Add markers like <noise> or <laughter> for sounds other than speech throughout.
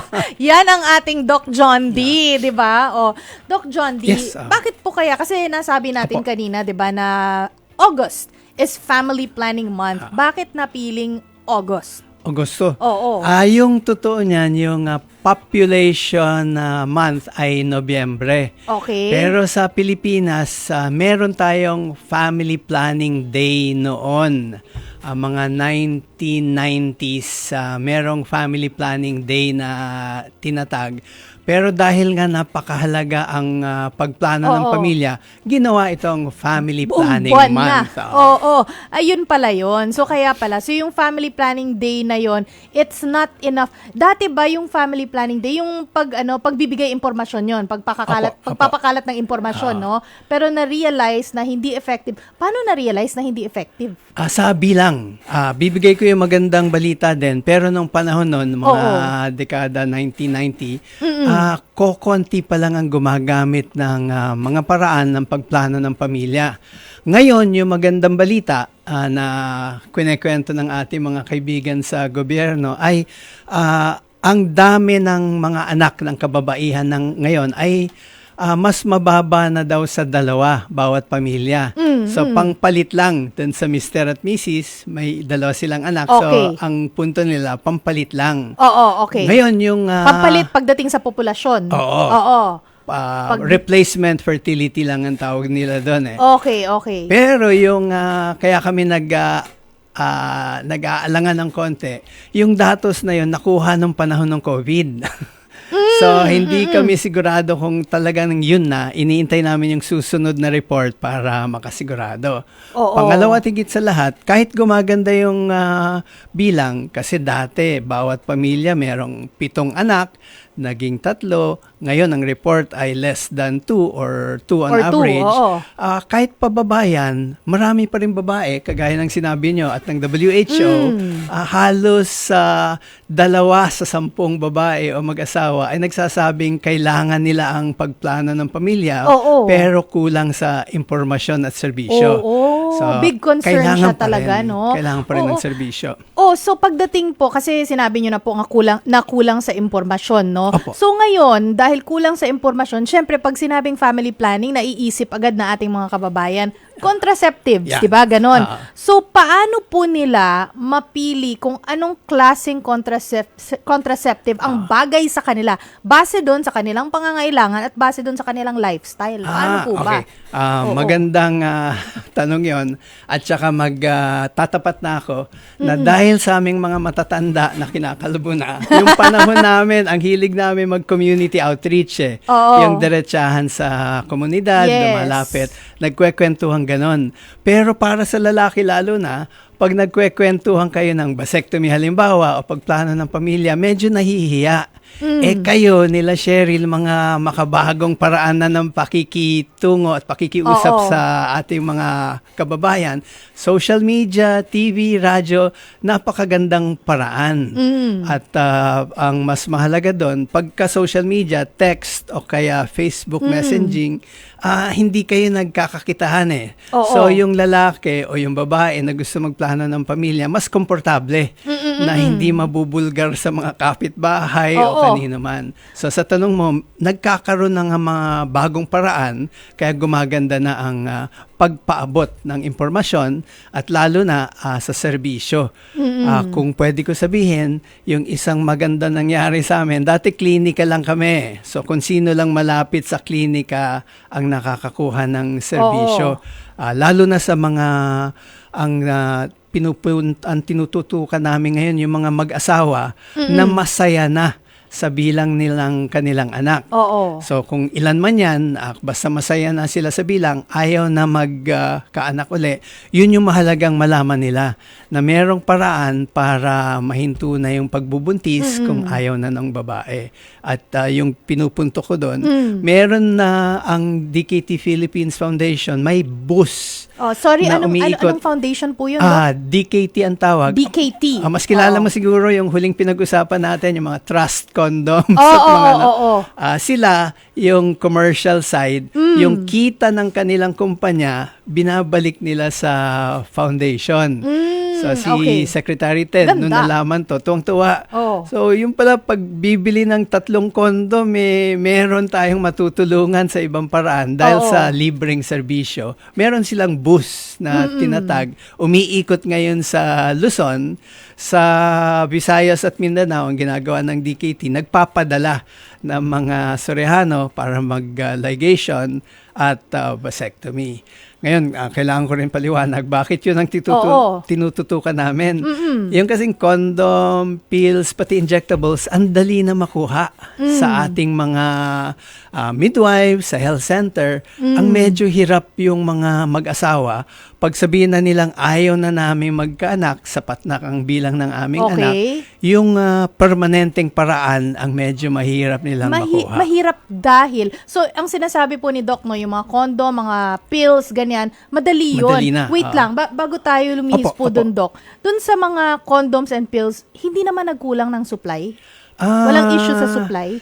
<laughs> Yan ang ating Doc John D, 'di ba? O, Doc John D, Yes, ah. bakit po kaya kasi nasabi natin Opo. kanina, 'di ba, na August is family planning month. Ah. Bakit napiling August? Agosto. Oo. Ah, yung totoo niyan, yung ah, population ah, month ay Nobyembre. Okay. Pero sa Pilipinas, ah, meron tayong Family Planning Day noon. Ah, mga 1990s, ah, merong Family Planning Day na tinatag. Pero dahil nga napakahalaga ang ah, pagplano ng Oo. pamilya, ginawa itong Family Planning buwan Month. na. Oo. Oo, ayun pala yon. So kaya pala, so yung family planning day na yon, it's not enough. Dati ba yung family planning day, yung pag ano, pagbibigay impormasyon yon, pagpakakalat, Opo, opo. pagpapakalat ng impormasyon, no? Pero na-realize na hindi effective. Paano na-realize na hindi effective? Ah, sa bilang, ah, bibigay ko yung magandang balita din. Pero nung panahon noon, mga dekada 1990, ah, kokonti pa lang ang gumagamit ng ah, mga paraan ng pagplano ng pamilya. Ngayon, yung magandang balita ah, na kwenekwento ng ating mga kaibigan sa gobyerno ay ah, ang dami ng mga anak ng kababaihan ng ngayon ay ah, mas mababa na daw sa dalawa bawat pamilya. Mm, So pangpalit lang dun sa Mr. at Mrs. May dalawa silang anak. Okay. So ang punto nila pampalit lang. Oo, okay. Ngayon yung ah, Pampalit pagdating sa populasyon. Oo. Oo. ah, pag- replacement fertility lang ang tawag nila doon eh. Okay, okay. Pero yung ah, kaya kami nag ah, ah, nag-aalangan ng konti, yung datos na yun nakuha nung panahon ng COVID. <laughs> so hindi kami sigurado kung talagang yun na iniintay namin yung susunod na report para makasigurado. Oo. Pangalawa tigit sa lahat, kahit gumaganda yung ah, bilang kasi dati bawat pamilya merong pitong anak, naging tatlo, ngayon ang report ay less than two or two on Or two, average. oo. Ah, kahit pababayan, marami pa rin babae, kagaya ng sinabi nyo at ng WHO, Mm. ah, halos sa dalawa sa sampung babae o mag-asawa ay nagsasabing kailangan nila ang pagplano ng pamilya, Oo. pero kulang sa impormasyon at serbisyo. Oo. Big concern siya talaga, rin, no? Kailangan pa rin Oo. ng serbisyo. Oh, so pagdating po, kasi sinabi nyo na po nga kulang, na kulang sa impormasyon, no? Opo. So ngayon, dahil kulang sa impormasyon, syempre pag sinabing family planning, naiisip agad na ating mga kababayan, contraceptives, Yeah. di ba? Ganon. Ah. So paano po nila mapili kung anong klaseng contracep- contraceptive ang Ah. bagay sa kanila base doon sa kanilang pangangailangan at base doon sa kanilang lifestyle? Paano po ba? Ah, okay. Ah, Oo. magandang ah, <laughs> tanong yon At saka magtatapat na ako na dahil sa aming mga matatanda na kinakalbo na, yung panahon namin, ang hilig namin mag-community outreach eh. Oo. Yung diretsahan sa komunidad, Yes. lumalapit, nagkwekwentuhan ganon. Pero para sa lalaki lalo na, pag nagkwekwentuhan kayo ng vasectomy halimbawa o pagplano ng pamilya, medyo nahihiya. Eh kayo, nila Cheryl, mga makabagong paraan na ng pakikitungo at pakikiusap Oo. sa ating mga kababayan, social media, TV, radyo, napakagandang paraan. Mm. At ah, ang mas mahalaga doon, pagka social media, text o kaya Facebook Mm. messaging, ah, hindi kayo nagkakakitahan eh. Oo. So yung lalaki o yung babae na gusto magplano ng pamilya, mas komportable na hindi mabubulgar sa mga kapitbahay Oo. o kanino man. So sa tanong mo, nagkakaroon ng mga bagong paraan kaya gumaganda na ang ah, pagpaabot ng impormasyon at lalo na ah, sa serbisyo. Ah, kung pwede ko sabihin, yung isang maganda nangyari sa amin, dati klinika lang kami. So kung sino lang malapit sa klinika ang nakakakuha ng serbisyo. Ah, lalo na sa mga ang ah, pinupun ang tinututukan namin ngayon yung mga mag-asawa na masaya na sa bilang nilang kanilang anak. Oo. So kung ilan man yan, ah, basta masaya na sila sa bilang, ayaw na magkaanak uli, yun yung mahalagang malaman nila na merong paraan para mahinto na yung pagbubuntis kung ayaw na ng babae. At ah, yung pinupunto ko doon, meron na ang DKT Philippines Foundation, may bus Oh, sorry, na anong, ano, umiikot. anong foundation po yun? Ah, DKT ang tawag. DKT. Ah, mas kilala Oo. mo siguro yung huling pinag-usapan natin, yung mga trust condoms. Oo, <laughs> at mga ano. oo. Ah, sila, yung commercial side, Mm. yung kita ng kanilang kumpanya, binabalik nila sa foundation. Mm. So si okay. Secretary Ted, nung Ganda. nalaman to, tuwang-tuwa. Oh. So yung pala, pag bibili ng tatlong kondo, may meron tayong matutulungan sa ibang paraan dahil Oo. sa libreng serbisyo. Meron silang bus na tinatag. Umiikot ngayon sa Luzon, sa Visayas at Mindanao, ang ginagawa ng DKT, nagpapadala ng mga Sorehano para mag-ligation at uh, vasectomy. Ngayon, ah, kailangan ko rin paliwanag bakit yun ang titutu- Oo. tinututukan namin. Yung kasing condom, pills, pati injectables, ang dali na makuha sa ating mga ah, midwives, sa health center. Ang medyo hirap yung mga mag-asawa pag sabihin na nilang ayaw na namin magkaanak, sapat na ang bilang ng aming Okay. anak, yung ah, permanenteng paraan ang medyo mahirap nilang Mahi- makuha. mahirap dahil, so ang sinasabi po ni Doc, no, yung mga condom, mga pills, ganyan, madali yun. Madali na, Wait ah. lang, ba- bago tayo lumihis Opo, po dun, Doc. Dun sa mga condoms and pills, hindi naman nagkulang ng supply? Ah, Walang issue sa supply?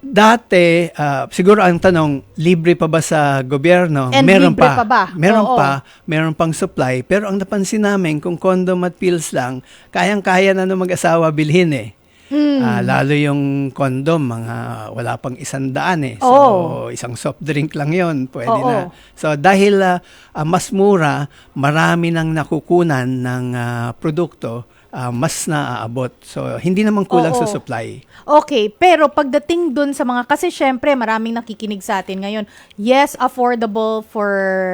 Dati, ah, siguro ang tanong, libre pa ba sa gobyerno? And meron libre pa ba? Meron Oo. pa, meron pang supply. Pero ang napansin namin, kung condom at pills lang, kayang-kaya na ng mag-asawa bilhin eh. Hmm. Ah, lalo yung condom, mga wala pang isang daan eh. So, Oo. isang soft drink lang yon pwede Oo. na. So, dahil ah, ah, mas mura, marami nang nakukunan ng ah, produkto, ah, mas naaabot. So, hindi naman kulang Oo. sa supply. Okay, pero pagdating dun sa mga, kasi syempre maraming nakikinig sa atin ngayon, yes, affordable for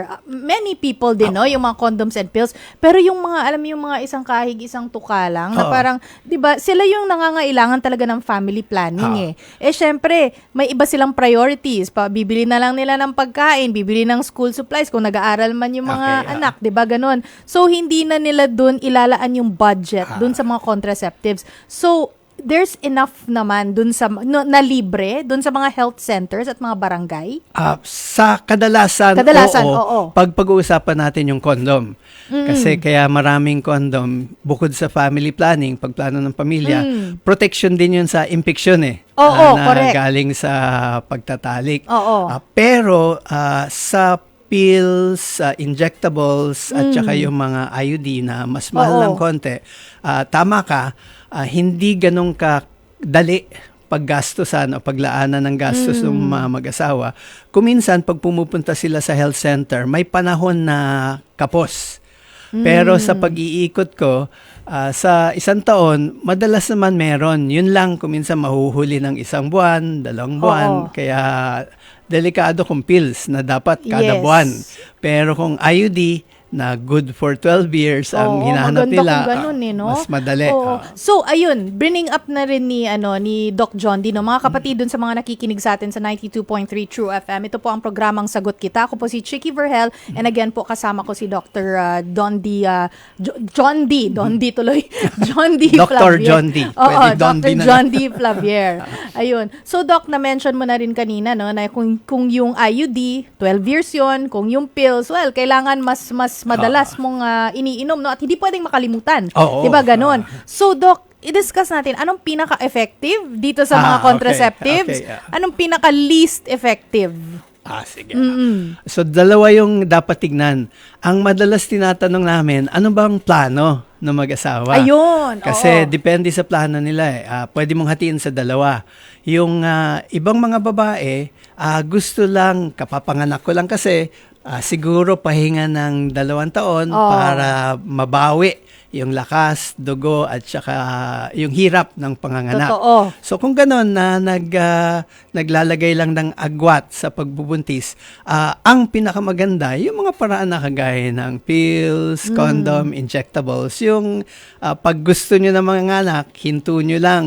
uh, many people din, no? Yung mga condoms and pills. Pero yung mga, alam mo yung mga isang kahig, isang tuka lang, na Oo. parang, di ba, sila yung nangangailangan talaga ng family planning eh. Eh syempre, may iba silang priorities. Pa, bibili na lang nila ng pagkain, bibili ng school supplies kung nag-aaral man yung mga Okay, ah. anak, 'di ba ganon. So hindi na nila doon ilalaan yung budget Ah. doon sa mga contraceptives. So there's enough naman doon sa no, na libre doon sa mga health centers at mga barangay. Ah, sa kadalasan, Kadalasan, oo, oo. Pag pag-uusapan natin yung condom. Kasi kaya maraming condom, bukod sa family planning, pagplano ng pamilya, protection din yun sa infection eh. Mm. Oo, Ah, na correct. galing sa pagtatalik. Oo. Ah, pero ah, sa pills, ah, injectables, at saka yung mga IUD na mas mahal Mm. Oo. ng konti, ah, tama ka, ah, hindi ganun ka dali paggastusan o paglaanan ng gastos ng Mm. mga mag-asawa. Kuminsan, pag pumupunta sila sa health center, may panahon na kapos. Pero sa pag-iikot ko, ah, sa isang taon, madalas naman meron. Yun lang, kuminsan mahuhuli ng isang buwan, dalawang buwan. Oo. Kaya delikado kung pills na dapat kada Yes. buwan. Pero kung IUD na good for 12 years ang Oo, hinahanap maganda nila, kung ganun ah, eh, no? mas madali. Oo. ah. So, ayun, bringing up na rin ni, ano, ni Doc John Dino. Mga kapatid dun sa mga nakikinig sa atin sa 92.3 True FM. Ito po ang programang Sagot Kita. Ako po si Chicky Verhel. And again po, kasama ko si Dr. uh, Don D. uh, Jo- John D. Don D tuloy. <laughs> John D. Dr. Flavier. John D. Oo, Pwede Don Dr. D na lang. John D. Flavier. <laughs> Ayun. So, Doc, na-mention mo na rin kanina, no, na kung, kung yung IUD, 12 years yon kung yung pills, well, kailangan mas mas madalas mong ah, iniinom, no, at hindi pwedeng makalimutan. Oo. Di ba ganon? So, Doc, i-discuss natin, anong pinaka-effective dito sa mga Ah, okay. contraceptives? Okay, ah. Anong pinaka-least effective? Ah, sige. So, dalawa yung dapat tignan. Ang madalas tinatanong namin, ano bang plano ng mag-asawa? Ayun, Kasi oo. depende sa plano nila eh. Ah, pwede mong hatiin sa dalawa. Yung ah, ibang mga babae, ah, gusto lang, kapapanganak ko lang kasi, ah, siguro pahinga ng dalawang taon Oo. para mabawi yung lakas, dugo, at saka yung hirap ng panganganak. Totoo. So kung gano'n na nag, ah, naglalagay lang ng agwat sa pagbubuntis, ah, ang pinakamaganda, yung mga paraan na kagaya ng pills, condom, injectables, yung ah, pag gusto nyo ng mga anak, hinto nyo lang,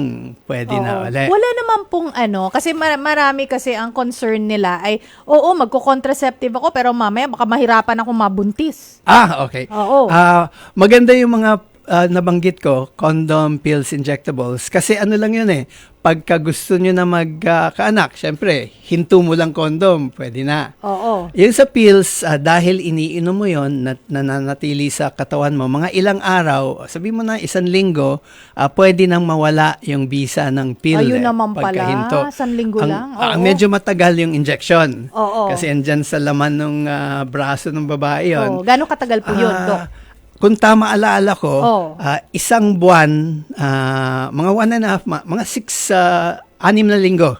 pwede na Oo. ulit. Wala naman pong ano, kasi mar- marami kasi ang concern nila ay, oo, magko-contraceptive ako, pero mamaya baka mahirapan ako mabuntis. Ah, okay. Oo. Ah, maganda yung mga ah, nabanggit ko, condom, pills, injectables. Kasi ano lang yun eh, pagka gusto nyo na magkaanak, syempre, hinto mo lang condom, pwede na. Oo. Yung sa pills, ah, dahil iniinom mo yon na nananatili sa katawan mo, mga ilang araw, sabi mo na isang linggo, ah, pwede nang mawala yung bisa ng pill. Ayun eh, naman pala, pagkahinto. isang linggo Ang- lang, ah, oo. medyo matagal yung injection. Oo. Kasi andyan sa laman ng braso ng babae yon. Oo. Gano'ng katagal po yun, Ah, Doc? Kung tama alaala ko, Oh. ah, isang buwan, ah, mga one and a half, mga six, ah, anim na linggo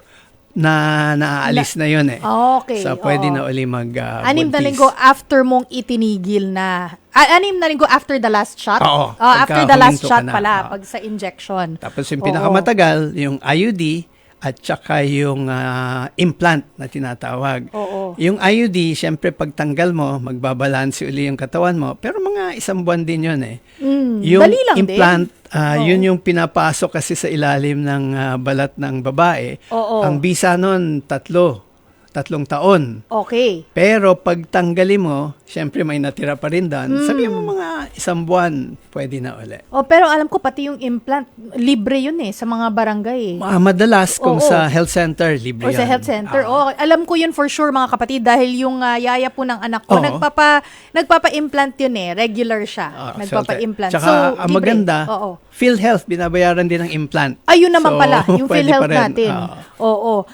na naaalis na, yun eh. Okay. So, pwede oo. na uli mag ah, Anim na linggo after mong itinigil na. Ah, anim na linggo after the last shot? Oo, Oh, after the last shot na, pala, oo. pag sa injection. Tapos yung pinakamatagal, yung IUD at saka yung ah, implant na tinatawag. Oo. Yung IUD, syempre pagtanggal mo, magbabalanse uli yung katawan mo. Pero mga isang buwan din yun eh. Mm, Yung dali lang implant, din. Oo. yun yung pinapasok kasi sa ilalim ng ah, balat ng babae. Oo. Ang bisa nun, tatlo. Tatlong taon. Okay. Pero pag tanggalin mo, syempre may natira pa rin doon. Hmm. Sabi mo mga isang buwan, pwede na uli. Oh, pero alam ko pati yung implant, libre yun eh sa mga barangay eh. Ah, madalas kung Oo. sa health center, libre Or sa yan. health center. Ah. Oh, alam ko yun for sure mga kapatid dahil yung ah, yaya po ng anak ko Oo. nagpapa nagpapa-implant yun eh, regular siya. Ah, nagpapa-implant. Tsaka so, ang libre. maganda, Oo. PhilHealth, binabayaran din ang implant. Ayun naman So, pala, yung <laughs> PhilHealth natin. Ah. Oo.